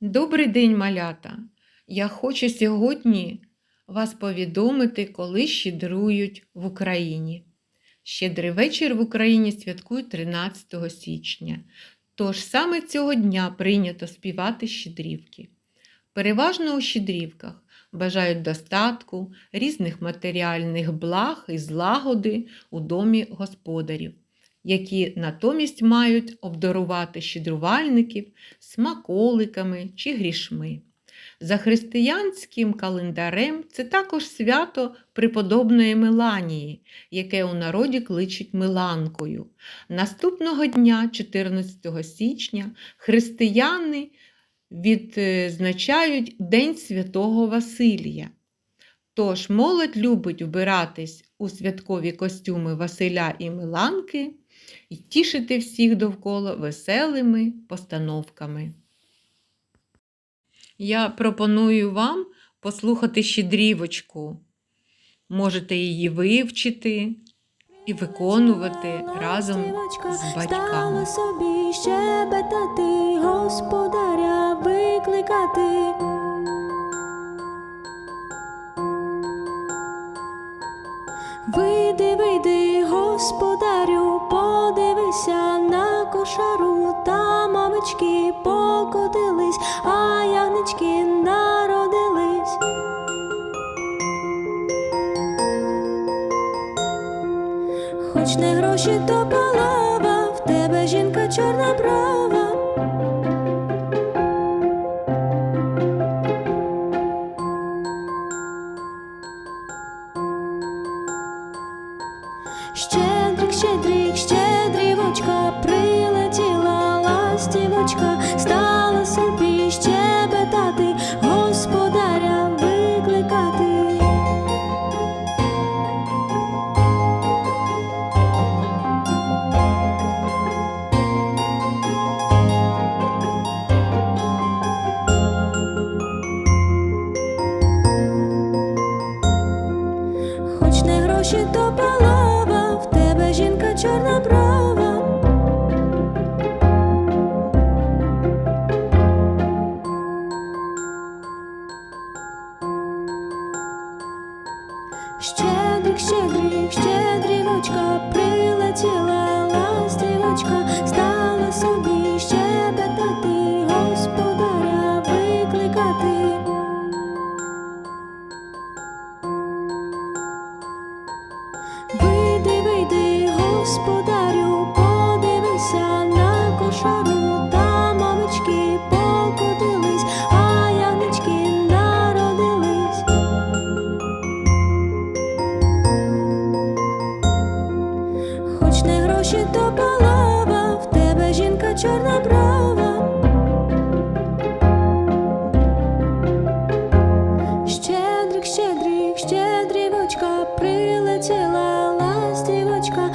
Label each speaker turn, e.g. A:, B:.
A: Добрий день, малята! Я хочу сьогодні вас повідомити, коли щедрують в Україні. Щедрий вечір в Україні святкують 13 січня. Тож саме цього дня прийнято співати щедрівки. Переважно у щедрівках бажають достатку, різних матеріальних благ і злагоди у домі господарів, які натомість мають обдарувати щедрувальників смаколиками чи грішми. За християнським календарем це також свято преподобної Меланії, яке у народі кличуть Миланкою. Наступного дня, 14 січня, християни відзначають День Святого Василія. Тож молодь любить вбиратись у святкові костюми Василя і Миланки і тішити всіх довкола веселими постановками. Я пропоную вам послухати щедрівочку. Можете її вивчити і виконувати разом з батьками.
B: Собі щебетати, господаря викликати. Вийди, вийди, господарю, подивися на кошару, там мамички покотились, а ягнички народились. Хоч не гроші, то полова, в тебе жінка чорна брова. Щедрик, Щедрик, щедрик, щедрівочка, прилетіла ластівочка, стала собі щебетати, господаря викликати. Вийди, вийди, господарю, Гроші, то полова, в тебе жінка чорна брова. Щедрик, щедрик, щедрівочка, прилетіла ластівочка,